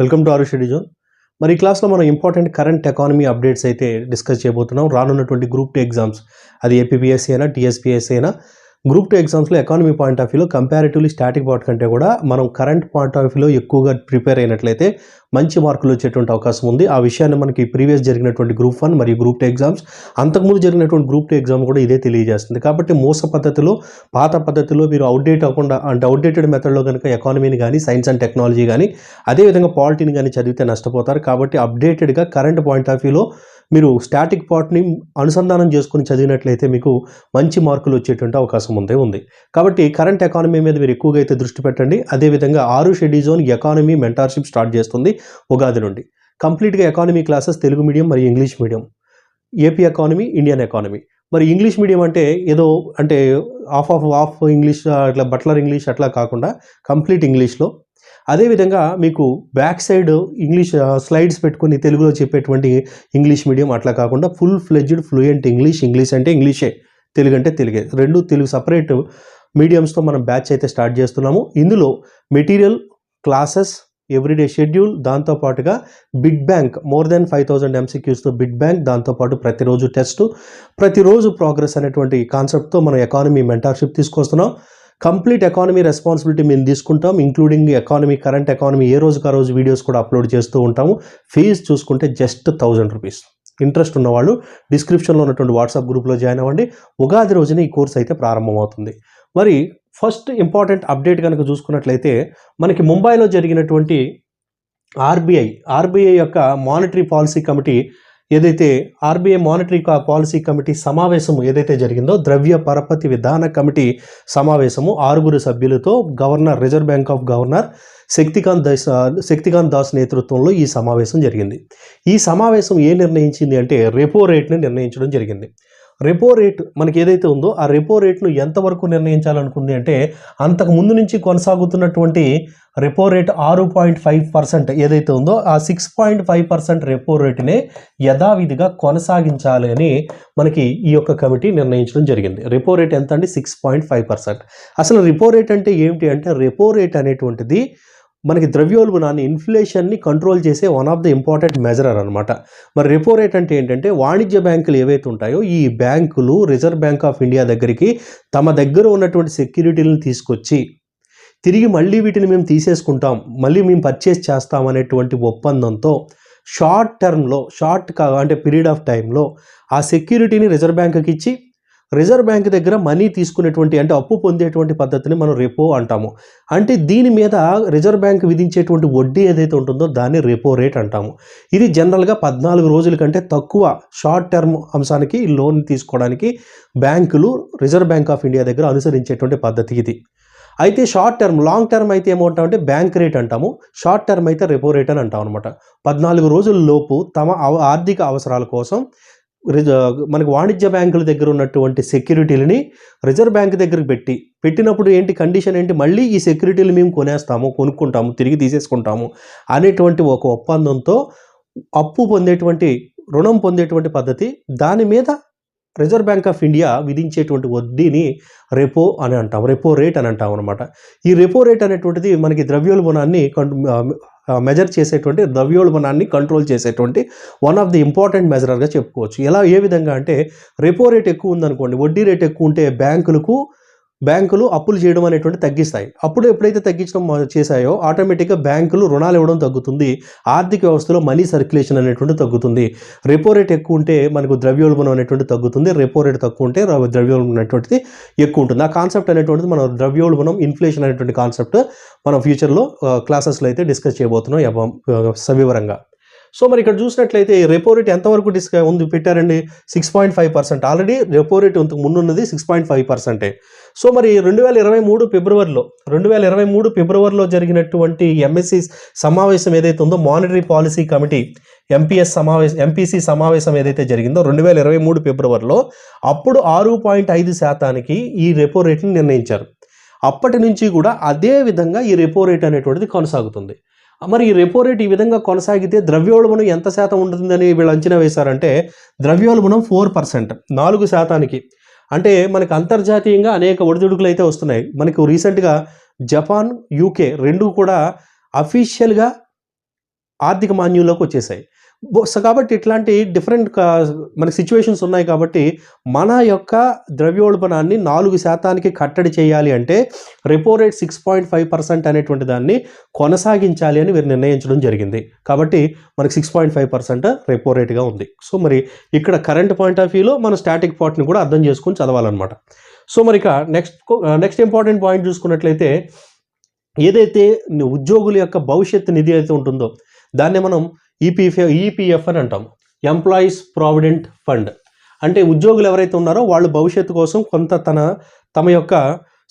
Welcome to ఆరు షెడ్యూ zone. మరి ఈ క్లాస్లో మనం ఇంపార్టెంట్ కరెంట్ ఎకానమీ అప్డేట్స్ అయితే డిస్కస్ చేయబోతున్నాం. రానున్నటువంటి గ్రూప్ టూ ఎగ్జామ్స్. అది ఏపీపీఎస్సీ అయినా టీఎస్పీఎస్సీ అయినా గ్రూప్ టూ ఎగ్జామ్స్లో ఎకానమీ పాయింట్ ఆఫ్ వ్యూలో కంపారిటివ్లీ స్టాటిక్ పార్ట్ కంటే కూడా మనం కరెంట్ పాయింట్ ఆఫ్ వ్యూలో ఎక్కువగా ప్రిపేర్ అయినట్లయితే మంచి మార్కులు వచ్చేటువంటి అవకాశం ఉంది. ఆ విషయాన్ని మనకి ప్రీవియస్ జరిగినటువంటి గ్రూప్ వన్ మరియు గ్రూప్ టూ ఎగ్జామ్స్ అంతకుముందు జరిగినటువంటి గ్రూప్ టూ ఎగ్జామ్ కూడా ఇదే తెలియజేస్తుంది. కాబట్టి మోస పద్ధతిలో పాత పద్ధతిలో మీరు అవుట్డేట్ అవ్వకుండా అంటే అవుట్డేటెడ్ మెథడ్లో కనుక ఎకానమీని కానీ సైన్స్ అండ్ టెక్నాలజీ కానీ అదేవిధంగా పాలిటీని కానీ చదివితే నష్టపోతారు. కాబట్టి అప్డేటెడ్గా కరెంట్ పాయింట్ ఆఫ్ వ్యూలో మీరు స్టాటిక్ పార్ట్ని అనుసంధానం చేసుకుని చదివినట్లయితే మీకు మంచి మార్కులు వచ్చేటువంటి అవకాశం ఉందే ఉంది. కాబట్టి కరెంట్ ఎకానమీ మీద మీరు ఎక్కువగా అయితే దృష్టి పెట్టండి. అదేవిధంగా ఆరు షెడ్యూజోన్ ఎకానమీ మెంటార్షిప్ స్టార్ట్ చేస్తుంది ఉగాది నుండి. కంప్లీట్గా ఎకానమీ క్లాసెస్ తెలుగు మీడియం మరియు English medium AP economy Indian economy మరి ఇంగ్లీష్ మీడియం అంటే ఏదో అంటే ఆఫ్ ఆఫ్ ఆఫ్ ఇంగ్లీష్ అట్లా బట్లర్ ఇంగ్లీష్ అట్లా కాకుండా కంప్లీట్ ఇంగ్లీష్లో అదేవిధంగా మీకు బ్యాక్ సైడ్ ఇంగ్లీష్ స్లైడ్స్ పెట్టుకొని తెలుగులో చెప్పేటువంటి ఇంగ్లీష్ మీడియం అట్లా కాకుండా full fledged fluent English English అంటే ఇంగ్లీషే తెలుగు అంటే తెలుగే. రెండు తెలుగు సపరేట్ మీడియంస్తో మనం బ్యాచ్ అయితే స్టార్ట్ చేస్తున్నాము. ఇందులో మెటీరియల్ క్లాసెస్ ఎవ్రీడే షెడ్యూల్ దాంతోపాటుగా bit bank more than five thousand ఎంసీక్యూస్తో bit bank దాంతోపాటు ప్రతిరోజు టెస్ట్ ప్రతిరోజు ప్రోగ్రెస్ అనేటువంటి కాన్సెప్ట్తో మనం ఎకానమీ మెంటార్షిప్ తీసుకొస్తున్నాం. కంప్లీట్ ఎకానమీ రెస్పాన్సిబిలిటీ మేము తీసుకుంటాం ఇంక్లూడింగ్ ఎకానమీ కరెంట్ ఎకానమీ ఏ రోజుకు ఆ రోజు వీడియోస్ కూడా అప్లోడ్ చేస్తూ ఉంటాము. ఫీజు చూసుకుంటే జస్ట్ థౌజండ్ రూపీస్ ఇంట్రెస్ట్ ఉన్నవాళ్ళు డిస్క్రిప్షన్లో ఉన్నటువంటి వాట్సాప్ గ్రూప్లో జాయిన్ అవ్వండి. ఉగాది రోజున ఈ కోర్స్ అయితే ప్రారంభమవుతుంది. మరి ఫస్ట్ ఇంపార్టెంట్ అప్డేట్ కనుక చూసుకున్నట్లయితే మనకి ముంబైలో జరిగినటువంటి ఆర్బీఐ ఆర్బీఐ యొక్క మానిటరీ పాలసీ కమిటీ ఏదైతే ఆర్బీఐ మానిటరీ పాలసీ కమిటీ సమావేశం ఏదైతే జరిగిందో ద్రవ్య పరపతి విధాన కమిటీ సమావేశము ఆరుగురు సభ్యులతో governor Reserve Bank of governor Shaktikanta Das Shaktikanta Das నేతృత్వంలో ఈ సమావేశం జరిగింది. ఈ సమావేశం ఏ నిర్ణయించింది అంటే రెపో రేట్ని నిర్ణయించడం జరిగింది. రెపో రేట్ మనకి ఏదైతే ఉందో ఆ రెపో రేట్ను ఎంతవరకు నిర్ణయించాలనుకుంది అంటే అంతకు ముందు నుంచి కొనసాగుతున్నటువంటి రెపో రేట్ ఆరు పాయింట్ ఫైవ్ పర్సెంట్ ఏదైతే ఉందో ఆ six point five percent repo రేటునే యథావిధిగా కొనసాగించాలి అని మనకి ఈ యొక్క కమిటీ నిర్ణయించడం జరిగింది. రెపో రేట్ ఎంత అండి? Six point five percent. అసలు రెపో రేట్ అంటే ఏమిటి అంటే రెపో రేట్ అనేటువంటిది మనకి ద్రవ్యోల్బణాన్ని ఇన్ఫ్లేషన్ని కంట్రోల్ చేసే one of the important measurer అనమాట. మరి రెపో రేట్ అంటే ఏంటంటే వాణిజ్య బ్యాంకులు ఏవైతే ఉంటాయో ఈ బ్యాంకులు రిజర్వ్ బ్యాంక్ ఆఫ్ ఇండియా దగ్గరికి తమ దగ్గర ఉన్నటువంటి సెక్యూరిటీలను తీసుకొచ్చి తిరిగి మళ్ళీ వీటిని మేము తీసేసుకుంటాం మళ్ళీ మేము పర్చేస్ చేస్తాం అనేటువంటి ఒప్పందంతో షార్ట్ టర్మ్లో షార్ట్ కా అంటే పీరియడ్ ఆఫ్ టైంలో ఆ సెక్యూరిటీని రిజర్వ్ బ్యాంక్కి ఇచ్చి రిజర్వ్ బ్యాంక్ దగ్గర మనీ తీసుకునేటువంటి అంటే అప్పు పొందేటువంటి పద్ధతిని మనం రెపో అంటాము. అంటే దీని మీద రిజర్వ్ బ్యాంక్ విధించేటువంటి వడ్డీ ఏదైతే ఉంటుందో దాన్ని రెపో రేట్ అంటాము. ఇది జనరల్గా పద్నాలుగు రోజుల కంటే తక్కువ షార్ట్ టర్మ్ అంశానికి లోన్ తీసుకోవడానికి బ్యాంకులు రిజర్వ్ బ్యాంక్ ఆఫ్ ఇండియా దగ్గర అనుసరించేటువంటి పద్ధతి ఇది. అయితే షార్ట్ టర్మ్ లాంగ్ టర్మ్ అయితే ఏమంటామంటే బ్యాంక్ రేట్ అంటాము. షార్ట్ టర్మ్ అయితే రెపో రేట్ అని అంటాం అనమాట పద్నాలుగు రోజుల లోపు తమ అవ- ఆర్థిక అవసరాల కోసం మనకి వాణిజ్య బ్యాంకుల దగ్గర ఉన్నటువంటి సెక్యూరిటీలని రిజర్వ్ బ్యాంక్ దగ్గరికి పెట్టి పెట్టినప్పుడు ఏంటి కండిషన్ ఏంటి? మళ్ళీ ఈ సెక్యూరిటీలు మేము కొనేస్తాము కొనుక్కుంటాము తిరిగి తీసేసుకుంటాము అనేటువంటి ఒక ఒప్పందంతో అప్పు పొందేటువంటి రుణం పొందేటువంటి పద్ధతి దాని మీద రిజర్వ్ బ్యాంక్ ఆఫ్ ఇండియా విధించేటువంటి వడ్డీని రెపో అని అంటాం రెపో రేట్ అని అంటాం అనమాట ఈ రెపో రేట్ అనేటువంటిది మనకి ద్రవ్యోల్బణాన్ని మెజర్ చేసేటువంటి ద్రవ్యోల్బణాన్ని కంట్రోల్ చేసేటువంటి వన్ ఆఫ్ ది ఇంపార్టెంట్ మెజరర్గా చెప్పుకోవచ్చు. ఎలా ఏ విధంగా అంటే రెపో రేట్ ఎక్కువ ఉందనుకోండి వడ్డీ రేట్ ఎక్కువ ఉంటే బ్యాంకులకు బ్యాంకులు అప్పులు చేయడం అనేటువంటి తగ్గిస్తాయి. అప్పుడు ఎప్పుడైతే తగ్గించడం చేశాయో ఆటోమేటిక్గా బ్యాంకులు రుణాలు ఇవ్వడం తగ్గుతుంది. ఆర్థిక వ్యవస్థలో మనీ సర్క్యులేషన్ అనేటువంటి తగ్గుతుంది. రెపో రేట్ ఎక్కువ ఉంటే మనకు ద్రవ్యోల్బణం అనేటువంటి తగ్గుతుంది. రెపో రేట్ తక్కువ ఉంటే ద్రవ్యోల్బణం అనేటువంటిది ఎక్కువ ఉంటుంది. ఆ కాన్సెప్ట్ అనేటువంటిది మనం ద్రవ్యోల్బణం ఇన్ఫ్లేషన్ అనేటువంటి కాన్సెప్ట్ మనం ఫ్యూచర్లో క్లాసెస్లో అయితే డిస్కస్ చేయబోతున్నాం. సవివరంగా. సో మరి ఇక్కడ చూసినట్లయితే రెపో రేట్ ఎంతవరకు డిస్క ఉంది పెట్టారండి? Six point five percent already repo rate ఇంతకు ముందున్నది సిక్స్ పాయింట్ ఫైవ్ పర్సెంటే సో మరి రెండు వేల ఇరవై మూడు ఫిబ్రవరిలో రెండు వేల ఇరవై మూడు ఫిబ్రవరిలో జరిగినటువంటి ఎంఎస్సి సమావేశం ఏదైతే ఉందో మానిటరీ పాలసీ కమిటీ ఎంపీఎస్ సమావేశం ఎంపీసీ సమావేశం ఏదైతే జరిగిందో రెండు వేల ఇరవై మూడు ఫిబ్రవరిలో అప్పుడు ఆరు పాయింట్ ఐదు శాతానికి ఈ రెపో రేట్ని నిర్ణయించారు. అప్పటి నుంచి కూడా అదే విధంగా ఈ రెపో రేట్ అనేటువంటిది కొనసాగుతుంది. మరి ఈ రెపో రేట్ ఈ విధంగా కొనసాగితే ద్రవ్యోల్బణం ఎంత శాతం ఉంటుందని వీళ్ళు అంచనా వేశారంటే ద్రవ్యోల్బణం ఫోర్ పర్సెంట్ నాలుగు శాతానికి. అంటే మనకు అంతర్జాతీయంగా అనేక ఒడిదుడుకులు అయితే వస్తున్నాయి. మనకు రీసెంట్గా జపాన్ యూకే రెండు కూడా అఫీషియల్గా ఆర్థిక మాన్యంలోకి వచ్చేసాయి. సో కాబట్టి ఇట్లాంటి డిఫరెంట్ మనకి సిచ్యువేషన్స్ ఉన్నాయి కాబట్టి మన యొక్క ద్రవ్యోల్బణాన్ని నాలుగు శాతానికి కట్టడి చేయాలి అంటే repo rate six point five percent అనేటువంటి దాన్ని కొనసాగించాలి అని వీరు నిర్ణయించడం జరిగింది. కాబట్టి మనకి six point five percent repo రేట్గా ఉంది. సో మరి ఇక్కడ కరెంట్ పాయింట్ ఆఫ్ వ్యూలో మన స్టాటిక్ పార్ట్ని కూడా అర్థం చేసుకొని చదవాలన్నమాట. సో మరి ఇక నెక్స్ట్ నెక్స్ట్ ఇంపార్టెంట్ పాయింట్ చూసుకున్నట్లయితే ఏదైతే ఉద్యోగుల యొక్క భవిష్యత్తు నిధి అయితే ఉంటుందో దాన్ని మనం ఈపీఎఫ్ ఈపీఎఫ్ అని అంటాం. ఎంప్లాయీస్ ప్రావిడెంట్ ఫండ్ అంటే ఉద్యోగులు ఎవరైతే ఉన్నారో వాళ్ళు భవిష్యత్తు కోసం కొంత తన తమ యొక్క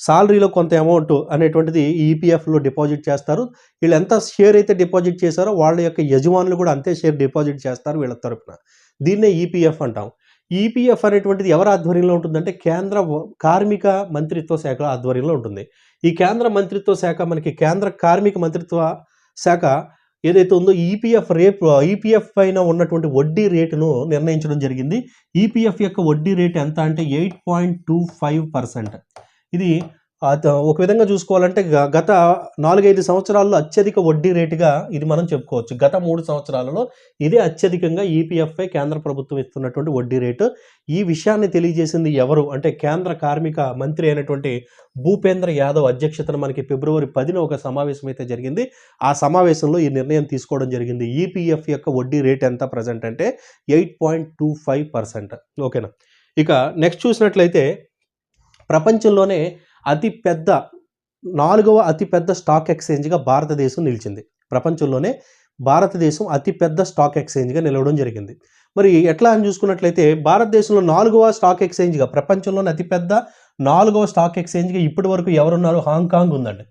సాలరీలో కొంత అమౌంట్ అనేటువంటిది ఈపీఎఫ్లో డిపాజిట్ చేస్తారు. వీళ్ళు ఎంత షేర్ అయితే డిపాజిట్ చేశారో వాళ్ళ యొక్క యజమానులు కూడా అంతే షేర్ డిపాజిట్ చేస్తారు వీళ్ళ తరపున. దీన్నే ఈపీఎఫ్ అంటాం. ఈపీఎఫ్ అనేటువంటిది ఎవరి ఆధ్వర్యంలో ఉంటుందంటే కేంద్ర కార్మిక మంత్రిత్వ శాఖ ఆధ్వర్యంలో ఉంటుంది. ఈ కేంద్ర మంత్రిత్వ శాఖ మనకి కేంద్ర కార్మిక మంత్రిత్వ శాఖ ఏదైతే ఉందో ఈపీఎఫ్ రేపు ఈపీఎఫ్ పైన ఉన్నటువంటి వడ్డీ రేటును నిర్ణయించడం జరిగింది. ఈపీఎఫ్ యొక్క వడ్డీ రేటు ఎంత అంటే eight point two five percent. ఇది ఒక విధంగా చూసుకోవాలంటే గ- గత నాలుగైదు సంవత్సరాల్లో అత్యధిక వడ్డీ రేటుగా ఇది మనం చెప్పుకోవచ్చు. గత మూడు సంవత్సరాలలో ఇదే అత్యధికంగా ఈపీఎఫ్ఐ కేంద్ర ప్రభుత్వం ఇస్తున్నటువంటి వడ్డీ రేటు. ఈ విషయాన్ని తెలియజేసింది ఎవరు? అంటే కేంద్ర కార్మిక మంత్రి అయినటువంటి భూపేంద్ర యాదవ్ అధ్యక్షతన మనకి ఫిబ్రవరి పదిన ఒక సమావేశం అయితే జరిగింది. ఆ సమావేశంలో ఈ నిర్ణయం తీసుకోవడం జరిగింది. ఈపీఎఫ్ యొక్క వడ్డీ రేట్ ఎంత ప్రజెంట్ అంటే eight point two five percent. ఓకేనా? ఇక నెక్స్ట్ చూసినట్లయితే ప్రపంచంలోనే అతిపెద్ద నాలుగవ అతిపెద్ద స్టాక్ ఎక్స్చేంజ్గా భారతదేశం నిలిచింది. ప్రపంచంలోనే భారతదేశం అతిపెద్ద స్టాక్ ఎక్స్చేంజ్గా నిలవడం జరిగింది. మరి ఎట్లా అని చూసుకున్నట్లయితే భారతదేశంలో నాలుగవ స్టాక్ ఎక్స్చేంజ్గా ప్రపంచంలోనే అతిపెద్ద నాలుగవ స్టాక్ ఎక్స్చేంజ్గా ఇప్పటి వరకు ఎవరున్నారు? హాంకాంగ్ ఉందండి.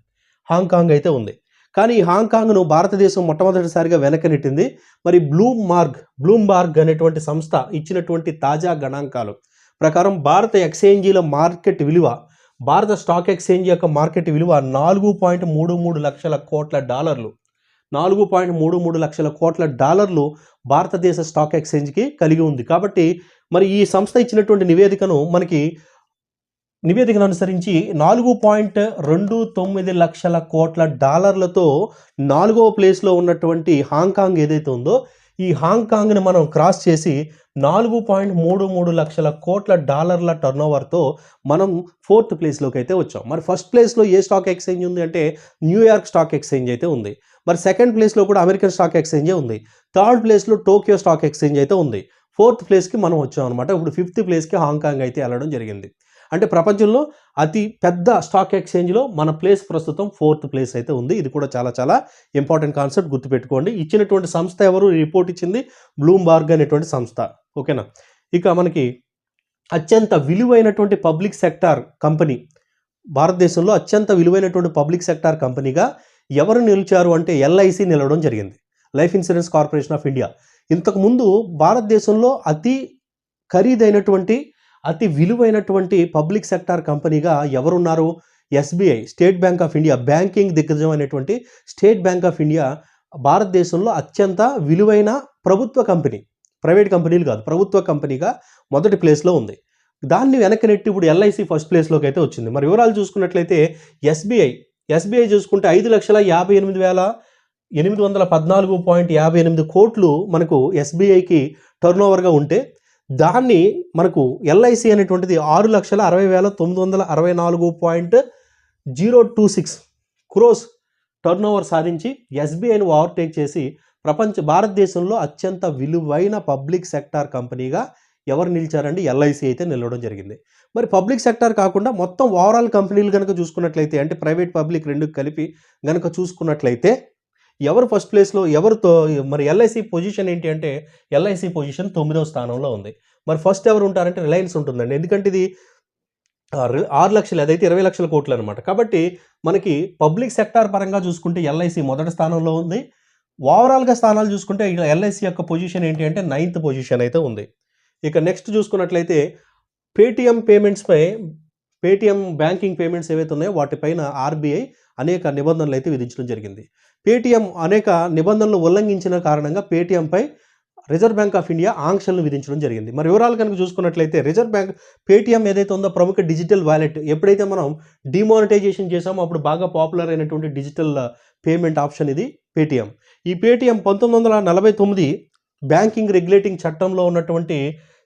హాంకాంగ్ అయితే ఉంది. కానీ ఈ హాంకాంగ్ను భారతదేశం మొట్టమొదటిసారిగా వెనకనెట్టింది మరి బ్లూమ్ మార్గ్ బ్లూమ్బార్గ్ అనేటువంటి సంస్థ ఇచ్చినటువంటి తాజా గణాంకాలు ప్రకారం భారత ఎక్స్చేంజీల మార్కెట్ విలువ భారత స్టాక్ ఎక్స్చేంజ్ యొక్క మార్కెట్ విలువ నాలుగు పాయింట్ మూడు మూడు లక్షల కోట్ల డాలర్లు. నాలుగు పాయింట్ మూడు మూడు లక్షల కోట్ల డాలర్లు భారతదేశ స్టాక్ ఎక్స్చేంజ్కి కలిగి ఉంది. కాబట్టి మరి ఈ సంస్థ ఇచ్చినటువంటి నివేదికను మనకి నివేదికను అనుసరించి నాలుగు పాయింట్ రెండు తొమ్మిది లక్షల కోట్ల డాలర్లతో నాలుగవ ప్లేస్లో ఉన్నటువంటి హాంకాంగ్ ఏదైతే ఉందో ఈ హాంకాంగ్ని మనం క్రాస్ చేసి నాలుగు పాయింట్ మూడు మూడు లక్షల కోట్ల డాలర్ల టర్నోవర్తో మనం ఫోర్త్ ప్లేస్లోకి అయితే వచ్చాం. మరి ఫస్ట్ ప్లేస్లో ఏ స్టాక్ ఎక్స్చేంజ్ ఉంది అంటే న్యూయార్క్ స్టాక్ ఎక్స్చేంజ్ అయితే ఉంది. మరి సెకండ్ ప్లేస్లో కూడా అమెరికన్ స్టాక్ ఎక్స్చేంజే ఉంది. థర్డ్ ప్లేస్లో టోక్యో స్టాక్ ఎక్స్చేంజ్ అయితే ఉంది. ఫోర్త్ ప్లేస్కి మనం వచ్చాం అనమాట ఇప్పుడు ఫిఫ్త్ ప్లేస్కి హాంకాంగ్ అయితే వెళ్ళడం జరిగింది. అంటే ప్రపంచంలో అతి పెద్ద స్టాక్ ఎక్స్చేంజ్లో మన ప్లేస్ ప్రస్తుతం ఫోర్త్ ప్లేస్ అయితే ఉంది. ఇది కూడా చాలా చాలా ఇంపార్టెంట్ కాన్సెప్ట్ గుర్తుపెట్టుకోండి. ఇచ్చినటువంటి సంస్థ ఎవరు? రిపోర్ట్ ఇచ్చింది బ్లూంబార్గ్ అనేటువంటి సంస్థ. ఓకేనా? ఇక మనకి అత్యంత విలువైనటువంటి పబ్లిక్ సెక్టార్ కంపెనీ. భారతదేశంలో అత్యంత విలువైనటువంటి పబ్లిక్ సెక్టార్ కంపెనీగా ఎవరు నిలిచారు అంటే ఎల్ఐసి నిలవడం జరిగింది. Life insurance corporation of India. ఇంతకుముందు భారతదేశంలో అతి ఖరీదైనటువంటి అతి విలువైనటువంటి పబ్లిక్ సెక్టార్ కంపెనీగా ఎవరున్నారు? SBI state bank of India banking దిగ్గజం అనేటువంటి స్టేట్ బ్యాంక్ ఆఫ్ ఇండియా భారతదేశంలో అత్యంత విలువైన ప్రభుత్వ కంపెనీ. ప్రైవేట్ కంపెనీలు కాదు ప్రభుత్వ కంపెనీగా మొదటి ప్లేస్లో ఉంది. దాన్ని వెనక్కి నెట్టి ఇప్పుడు ఎల్ఐసి ఫస్ట్ ప్లేస్లోకి అయితే వచ్చింది. మరి వివరాలు చూసుకున్నట్లయితే ఎస్బీఐ ఎస్బీఐ చూసుకుంటే ఐదు లక్షల యాభై ఎనిమిది వేల ఎనిమిది వందల పద్నాలుగు పాయింట్ యాభై ఎనిమిది కోట్లు మనకు ఎస్బీఐకి టర్న్ ఓవర్గా ఉంటే దాన్ని మనకు ఎల్ఐసి అనేటువంటిది ఆరు లక్షల అరవై వేల తొమ్మిది వందల అరవై నాలుగు point zero two six crores turn over సాధించి ఎస్బీఐని ఓవర్టేక్ చేసి ప్రపంచ భారతదేశంలో అత్యంత విలువైన పబ్లిక్ సెక్టార్ కంపెనీగా ఎవరు నిలిచారండి? ఎల్ఐసి అయితే నిలవడం జరిగింది. మరి పబ్లిక్ సెక్టార్ కాకుండా మొత్తం ఓవరాల్ కంపెనీలు కనుక చూసుకున్నట్లయితే అంటే ప్రైవేట్ పబ్లిక్ రెండు కలిపి కనుక చూసుకున్నట్లయితే ఎవరు ఫస్ట్ ప్లేస్లో ఎవరితో మరి ఎల్ఐసి పొజిషన్ ఏంటి అంటే ఎల్ఐసి పొజిషన్ తొమ్మిదవ స్థానంలో ఉంది. మరి ఫస్ట్ ఎవరు ఉంటారంటే రిలయన్స్ ఉంటుందండి. ఎందుకంటే ఇది ఆరు లక్షలు అదైతే ఇరవై లక్షల కోట్లు అనమాట కాబట్టి మనకి పబ్లిక్ సెక్టార్ పరంగా చూసుకుంటే ఎల్ఐసి మొదటి స్థానంలో ఉంది. ఓవరాల్గా స్థానాలు చూసుకుంటే ఎల్ఐసి యొక్క పొజిషన్ ఏంటి అంటే నైన్త్ పొజిషన్ అయితే ఉంది. ఇక నెక్స్ట్ చూసుకున్నట్లయితే పేటిఎం పేమెంట్స్పై పేటిఎం బ్యాంకింగ్ పేమెంట్స్ ఏవైతే ఉన్నాయో వాటిపైన ఆర్బీఐ అనేక నిబంధనలు అయితే విధించడం జరిగింది. పేటీఎం అనేక నిబంధనలు ఉల్లంఘించిన కారణంగా పేటీఎంపై రిజర్వ్ బ్యాంక్ ఆఫ్ ఇండియా ఆంక్షలను విధించడం జరిగింది. మరి వివరాలు కనుక చూసుకున్నట్లయితే రిజర్వ్ బ్యాంక్ పేటీఎం ఏదైతే ఉందో ప్రముఖ డిజిటల్ వాలెట్ ఎప్పుడైతే మనం డిమానిటైజేషన్ చేసామో అప్పుడు బాగా పాపులర్ అయినటువంటి డిజిటల్ పేమెంట్ ఆప్షన్ ఇది పేటీఎం. ఈ పేటీఎం పంతొమ్మిది వందల నలభై తొమ్మిది బ్యాంకింగ్ రెగ్యులేటింగ్ చట్టంలో ఉన్నటువంటి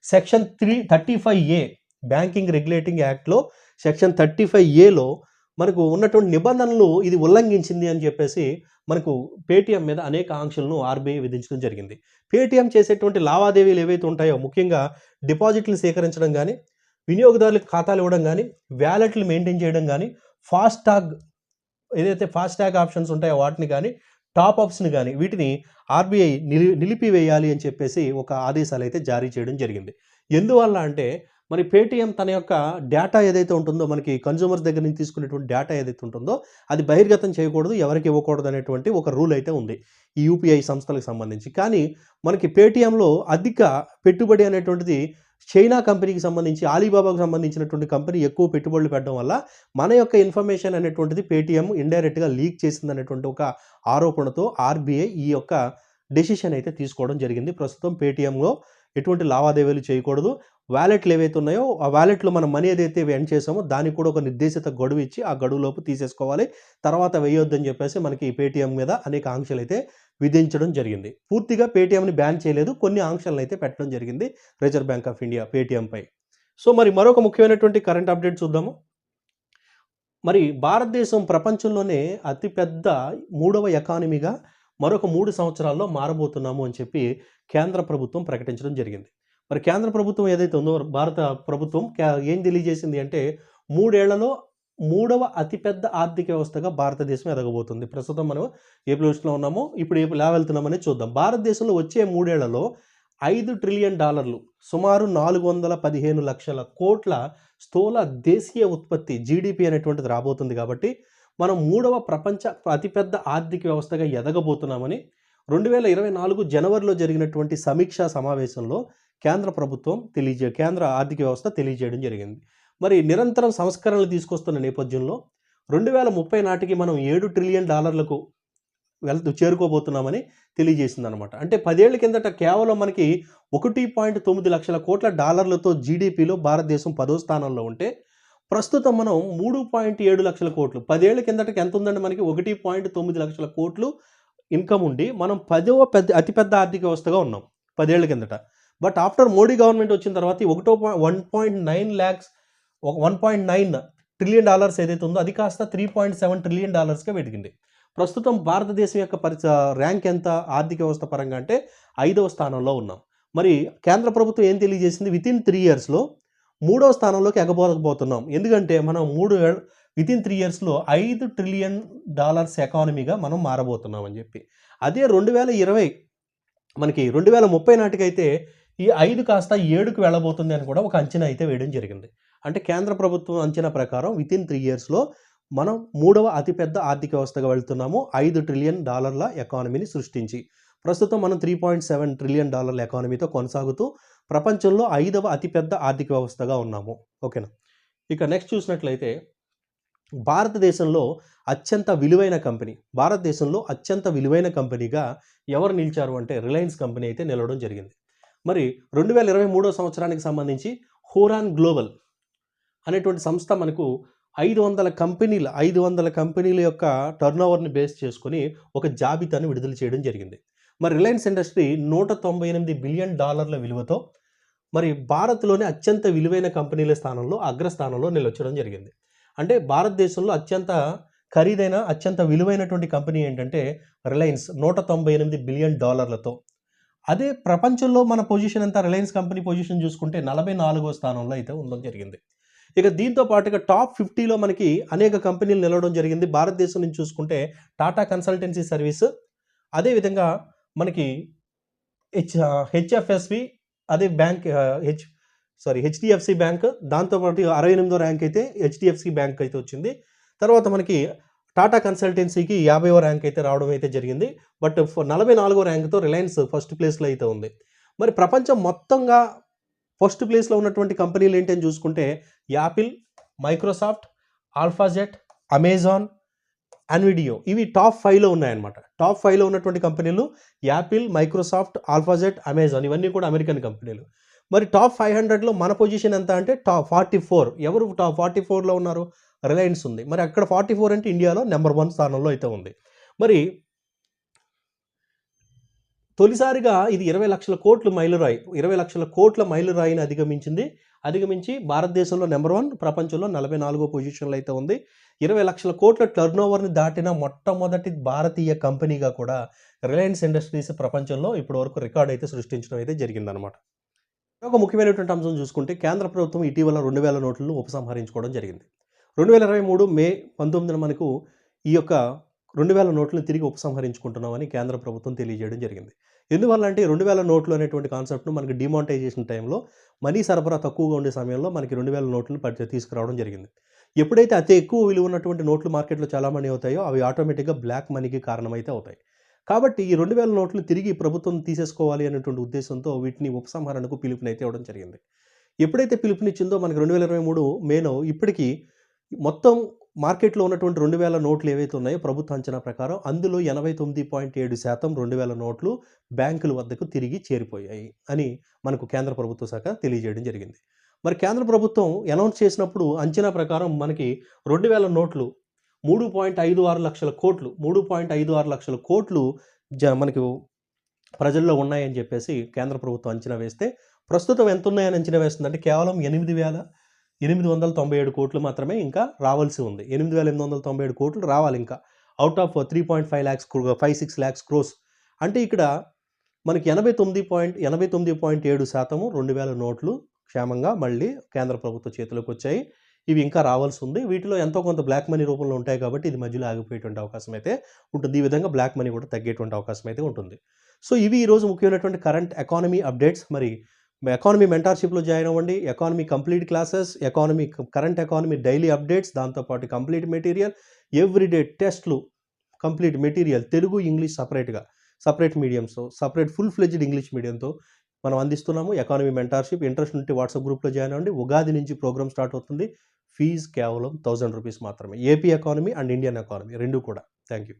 section three thirty five A banking regulating యాక్ట్లో సెక్షన్ థర్టీ ఫైవ్ ఏలో మనకు ఉన్నటువంటి నిబంధనలు ఇది ఉల్లంఘించింది అని చెప్పేసి మనకు పేటీఎం మీద అనేక ఆంక్షలను ఆర్బీఐ విధించడం జరిగింది. పేటీఎం చేసేటువంటి లావాదేవీలు ఏవైతే ఉంటాయో ముఖ్యంగా డిపాజిట్లు సేకరించడం కానీ వినియోగదారులకు ఖాతాలు ఇవ్వడం కానీ వ్యాలెట్లు మెయింటైన్ చేయడం కానీ ఫాస్టాగ్ ఏదైతే ఫాస్టాగ్ ఆప్షన్స్ ఉంటాయో వాటిని కానీ టాప్ అప్స్ని కానీ వీటిని ఆర్బీఐ నిలి నిలిపివేయాలి అని చెప్పేసి ఒక ఆదేశాలు అయితే జారీ చేయడం జరిగింది. ఎందువల్ల అంటే మరి పేటిఎం తన యొక్క డేటా ఏదైతే ఉంటుందో మనకి కన్జ్యూమర్స్ దగ్గర నుంచి తీసుకునేటువంటి డేటా ఏదైతే ఉంటుందో అది బహిర్గతం చేయకూడదు ఎవరికి ఇవ్వకూడదు అనేటువంటి ఒక రూల్ అయితే ఉంది ఈ యూపీఐ సంస్థలకు సంబంధించి. కానీ మనకి పేటిఎంలో అధిక పెట్టుబడి అనేటువంటిది చైనా కంపెనీకి సంబంధించి ఆలీబాబాకు సంబంధించినటువంటి కంపెనీ ఎక్కువ పెట్టుబడులు పెట్టడం వల్ల మన యొక్క ఇన్ఫర్మేషన్ అనేటువంటిది పేటిఎం ఇండైరెక్ట్గా లీక్ చేసింది అనేటువంటి ఒక ఆరోపణతో ఆర్బీఐ ఈ యొక్క డెసిషన్ అయితే తీసుకోవడం జరిగింది. ప్రస్తుతం పేటిఎంలో ఎటువంటి లావాదేవీలు చేయకూడదు. వ్యాలెట్లు ఏవైతే ఉన్నాయో ఆ వ్యాలెట్లో మనం మనీ ఏదైతే ఎండ్ చేసామో దానికి కూడా ఒక నిర్దేశిత గడువు ఇచ్చి ఆ గడువులోపు తీసేసుకోవాలి. తర్వాత వేయొద్దని చెప్పేసి మనకి ఈ మీద అనేక ఆంక్షలు అయితే విధించడం జరిగింది. పూర్తిగా పేటీఎంని బ్యాన్ చేయలేదు. కొన్ని ఆంక్షలను అయితే పెట్టడం జరిగింది రిజర్వ్ బ్యాంక్ ఆఫ్ ఇండియా పేటీఎంపై సో మరి మరొక ముఖ్యమైనటువంటి కరెంట్ అప్డేట్ చూద్దాము. మరి భారతదేశం ప్రపంచంలోనే అతిపెద్ద మూడవ ఎకానమీగా మరొక మూడు సంవత్సరాల్లో మారబోతున్నాము అని చెప్పి కేంద్ర ప్రభుత్వం ప్రకటించడం జరిగింది. మరి కేంద్ర ప్రభుత్వం ఏదైతే ఉందో భారత ప్రభుత్వం ఏం తెలియజేసింది అంటే మూడేళ్ళలో మూడవ అతిపెద్ద ఆర్థిక వ్యవస్థగా భారతదేశం ఎదగబోతుంది. ప్రస్తుతం మనం ఏ ప్లేస్లో ఉన్నామో ఇప్పుడు ఏ ఎలా వెళ్తున్నామని చూద్దాం. భారతదేశంలో వచ్చే మూడేళ్ళలో ఐదు ట్రిలియన్ డాలర్లు సుమారు నాలుగు వందల పదిహేను లక్షల కోట్ల స్థూల దేశీయ ఉత్పత్తి జీడిపి అనేటువంటిది రాబోతుంది కాబట్టి మనం మూడవ ప్రపంచ అతిపెద్ద ఆర్థిక వ్యవస్థగా ఎదగబోతున్నామని రెండు వేల ఇరవై నాలుగు జనవరిలో జరిగినటువంటి సమీక్షా సమావేశంలో కేంద్ర ప్రభుత్వం తెలియజే కేంద్ర ఆర్థిక వ్యవస్థ తెలియజేయడం జరిగింది. మరి నిరంతరం సంస్కరణలు తీసుకొస్తున్న నేపథ్యంలో రెండు వేల ముప్పై నాటికి మనం ఏడు ట్రిలియన్ డాలర్లకు వెళ్తూ చేరుకోబోతున్నామని తెలియజేసింది అనమాట అంటే పదేళ్ళ కిందట కేవలం మనకి ఒకటి పాయింట్ తొమ్మిది లక్షల కోట్ల డాలర్లతో జీడిపిలో భారతదేశం పదో స్థానంలో ఉంటే ప్రస్తుతం మనం మూడు పాయింట్ ఏడు లక్షల కోట్లు పదేళ్ళ కిందటకి ఎంత ఉందండి మనకి ఒకటి పాయింట్ తొమ్మిది లక్షల కోట్లు ఇన్కమ్ ఉండి మనం పదవ పెద్ద అతిపెద్ద ఆర్థిక వ్యవస్థగా ఉన్నాం పదేళ్ళ కిందట. బట్ ఆఫ్టర్ మోడీ గవర్నమెంట్ వచ్చిన తర్వాత ఒకటో వన్ పాయింట్ నైన్ ల్యాక్స్ ఒక one point nine trillion dollars ఏదైతే ఉందో అది కాస్త త్రీ పాయింట్ సెవెన్ ట్రిలియన్ డాలర్స్గా పెరిగింది ప్రస్తుతం భారతదేశం యొక్క పరిచ ర్యాంక్ ఎంత ఆర్థిక వ్యవస్థ పరంగా అంటే ఐదవ స్థానంలో ఉన్నాం. మరి కేంద్ర ప్రభుత్వం ఏం తెలియజేసింది? విత్ ఇన్ త్రీ ఇయర్స్లో మూడవ స్థానంలోకి ఎగబోకపోతున్నాం ఎందుకంటే మనం మూడు విత్ ఇన్ త్రీ ఇయర్స్లో ఐదు ట్రిలియన్ డాలర్స్ ఎకానమీగా మనం మారబోతున్నాం అని చెప్పి. అదే రెండు వేల ఇరవై మనకి రెండు వేల ముప్పై నాటికైతే ఈ ఐదు కాస్త ఏడుకు వెళ్ళబోతుంది అని కూడా ఒక అంచనా అయితే వేయడం జరిగింది. అంటే కేంద్ర ప్రభుత్వం అంచనా ప్రకారం విత్ ఇన్ త్రీ ఇయర్స్లో మనం మూడవ అతిపెద్ద ఆర్థిక వ్యవస్థగా వెళ్తున్నాము. ఐదు ట్రిలియన్ డాలర్ల ఎకానమీని సృష్టించి ప్రస్తుతం మనం త్రీ పాయింట్ సెవెన్ ట్రిలియన్ డాలర్ల ఎకానమీతో కొనసాగుతూ ప్రపంచంలో ఐదవ అతిపెద్ద ఆర్థిక వ్యవస్థగా ఉన్నాము. ఓకేనా? ఇక నెక్స్ట్ చూసినట్లయితే భారతదేశంలో అత్యంత విలువైన కంపెనీ భారతదేశంలో అత్యంత విలువైన కంపెనీగా ఎవరు నిలిచారు అంటే రిలయన్స్ కంపెనీ అయితే నిలవడం జరిగింది. మరి రెండు వేల ఇరవై మూడో సంవత్సరానికి సంబంధించి హోరాన్ గ్లోబల్ అనేటువంటి సంస్థ మనకు ఐదు వందల కంపెనీల ఐదు వందల కంపెనీల యొక్క టర్నోవర్ని బేస్ చేసుకొని ఒక జాబితాను విడుదల చేయడం జరిగింది. మరి రిలయన్స్ ఇండస్ట్రీ నూట తొంభై ఎనిమిది బిలియన్ డాలర్ల విలువతో మరి భారత్లోనే అత్యంత విలువైన కంపెనీల స్థానంలో అగ్రస్థానంలో నిలొచ్చడం జరిగింది. అంటే భారతదేశంలో అత్యంత ఖరీదైన అత్యంత విలువైనటువంటి కంపెనీ ఏంటంటే రిలయన్స్ నూట తొంభై ఎనిమిది బిలియన్ డాలర్లతో. అదే ప్రపంచంలో మన పొజిషన్ ఎంత? రిలయన్స్ కంపెనీ పొజిషన్ చూసుకుంటే నలభై నాలుగో స్థానంలో అయితే ఉండడం జరిగింది. ఇక దీంతో పాటుగా టాప్ ఫిఫ్టీలో మనకి అనేక కంపెనీలు నిలవడం జరిగింది. భారతదేశం నుంచి చూసుకుంటే టాటా కన్సల్టెన్సీ సర్వీస్ అదేవిధంగా మనకి హెచ్ హెచ్ఎఫ్ఎస్వి అదే bank H sorry HDFC bank దాంతోపాటు అరవై ఎనిమిదో ర్యాంక్ అయితే హెచ్డిఎఫ్సి బ్యాంక్ అయితే వచ్చింది. తర్వాత మనకి టాటా కన్సల్టెన్సీకి యాభైవ ర్యాంక్ అయితే రావడం అయితే జరిగింది. బట్ నలభై నాలుగో ర్యాంక్తో రిలయన్స్ ఫస్ట్ ప్లేస్లో అయితే ఉంది. మరి ప్రపంచం మొత్తంగా ఫస్ట్ ప్లేస్లో ఉన్నటువంటి కంపెనీలు ఏంటి అని చూసుకుంటే Apple Microsoft Alphabet Amazon Nvidia ఇవి టాప్ ఫైవ్లో ఉన్నాయన్నమాట. టాప్ ఫైవ్లో ఉన్నటువంటి కంపెనీలు యాపిల్ మైక్రోసాఫ్ట్ ఆల్ఫాజెట్ అమెజాన్ ఇవన్నీ కూడా అమెరికన్ కంపెనీలు. మరి టాప్ ఫైవ్ హండ్రెడ్లో మన పొజిషన్ ఎంత అంటే టాప్ ఫార్టీ ఫోర్ ఎవరు టాప్ ఫార్టీ ఫోర్లో ఉన్నారు? రిలయన్స్ ఉంది. మరి అక్కడ ఫార్టీ ఫోర్ అంటే ఇండియాలో నెంబర్ వన్ స్థానంలో అయితే ఉంది. మరి తొలిసారిగా ఇది ఇరవై లక్షల కోట్ల మైలురాయి ఇరవై లక్షల కోట్ల మైలురాయిని అధిగమించింది. అధిగమించి భారతదేశంలో నెంబర్ వన్ ప్రపంచంలో నలభై నాలుగో పొజిషన్లో అయితే ఉంది. ఇరవై లక్షల కోట్ల టర్న్ ఓవర్ని దాటిన మొట్టమొదటి భారతీయ కంపెనీగా కూడా రిలయన్స్ ఇండస్ట్రీస్ ప్రపంచంలో ఇప్పటివరకు రికార్డ్ అయితే సృష్టించడం అయితే జరిగిందనమాట ఒక ముఖ్యమైనటువంటి అంశం చూసుకుంటే కేంద్ర ప్రభుత్వం ఇటీవల రెండు వేల నోట్లను ఉపసంహరించుకోవడం జరిగింది. రెండు వేల ఇరవై మూడు మే పంతొమ్మిదిన మనకు ఈ యొక్క రెండు వేల నోట్లను తిరిగి ఉపసంహరించుకుంటున్నామని కేంద్ర ప్రభుత్వం తెలియజేయడం జరిగింది. ఎందువల్ల అంటే రెండు వేల నోట్లు అనేటువంటి కాన్సెప్ట్ను మనకి డిమానిటైజేషన్ టైంలో మనీ సరఫరా తక్కువగా ఉండే సమయంలో మనకి రెండు వేల నోట్లను పట్టి తీసుకురావడం జరిగింది. ఎప్పుడైతే అతి ఎక్కువ విలువ ఉన్నటువంటి నోట్లు మార్కెట్లో చాలామణి అవుతాయో అవి ఆటోమేటిక్గా బ్లాక్ మనీకి కారణమైతే అవుతాయి. కాబట్టి ఈ రెండు వేల నోట్లు తిరిగి ప్రభుత్వం తీసేసుకోవాలి అనేటువంటి ఉద్దేశంతో వీటిని ఉపసంహరణకు పిలుపునైతే ఇవ్వడం జరిగింది. ఎప్పుడైతే పిలుపునిచ్చిందో మనకి రెండు వేల ఇరవై మూడు మేలో ఇప్పటికీ మొత్తం మార్కెట్లో ఉన్నటువంటి రెండు వేల నోట్లు ఏవైతే ఉన్నాయో ప్రభుత్వ అంచనా ప్రకారం అందులో ఎనభై తొమ్మిది పాయింట్ ఏడు శాతం రెండు వేల నోట్లు బ్యాంకుల వద్దకు తిరిగి చేరిపోయాయి అని మనకు కేంద్ర ప్రభుత్వ శాఖ తెలియజేయడం జరిగింది. మరి కేంద్ర ప్రభుత్వం అనౌన్స్ చేసినప్పుడు అంచనా ప్రకారం మనకి రెండు వేల నోట్లు మూడు పాయింట్ ఐదు ఆరు లక్షల కోట్లు మూడు పాయింట్ ఐదు ఆరు లక్షల కోట్లు జ మనకు ప్రజల్లో ఉన్నాయని చెప్పేసి కేంద్ర ప్రభుత్వం అంచనా వేస్తే ప్రస్తుతం ఎంత ఉన్నాయని అంచనా వేస్తుందంటే కేవలం ఎనిమిది వేల ఎనిమిది వందల తొంభై ఏడు కోట్లు మాత్రమే ఇంకా రావాల్సి ఉంది. ఎనిమిది వేల ఎనిమిది వందల తొంభై ఏడు కోట్లు రావాలి ఇంకా. Out of three point five lakhs five six lakhs crores అంటే ఇక్కడ మనకి ఎనభై తొమ్మిది పాయింట్ ఎనభై తొమ్మిది పాయింట్ ఏడు శాతము రెండు వేల నోట్లు క్షేమంగా మళ్ళీ కేంద్ర ప్రభుత్వ చేతిలోకి వచ్చాయి. ఇవి ఇంకా రావాల్సి ఉంది. వీటిలో ఎంతో కొంత బ్లాక్ మనీ రూపంలో ఉంటాయి కాబట్టి ఇది మధ్యలో ఆగిపోయేటువంటి అవకాశం అయితే ఉంటుంది. ఈ విధంగా బ్లాక్ మనీ కూడా తగ్గేటువంటి అవకాశం అయితే ఉంటుంది. సో ఇవి ఈరోజు ముఖ్యమైనటువంటి కరెంట్ ఎకానమీ అప్డేట్స్ మరి ఎకానమీ మెంటార్షిప్లో జాయిన్ అవ్వండి. Economy complete classes economy current economy daily updates దాంతోపాటు కంప్లీట్ మెటీరియల్ ఎవ్రీడే టెస్ట్లు కంప్లీట్ మెటీరియల్ తెలుగు ఇంగ్లీష్ సపరేట్గా సపరేట్ మీడియంస్తో సపరేట్ ఫుల్ ఫ్లెజ్డ్ ఇంగ్లీష్ మీడియంతో మనం అందిస్తున్నాము. ఎకానమీ మెంటార్షిప్ ఇంట్రెస్ట్ ఉంటే వాట్సాప్ గ్రూప్లో జాయిన్ అవ్వండి. ఉగాది నుంచి ప్రోగ్రామ్ స్టార్ట్ అవుతుంది. ఫీజ్ కేవలం థౌజండ్ రూపీస్ మాత్రమే. AP economy and Indian economy రెండు కూడా. Thank you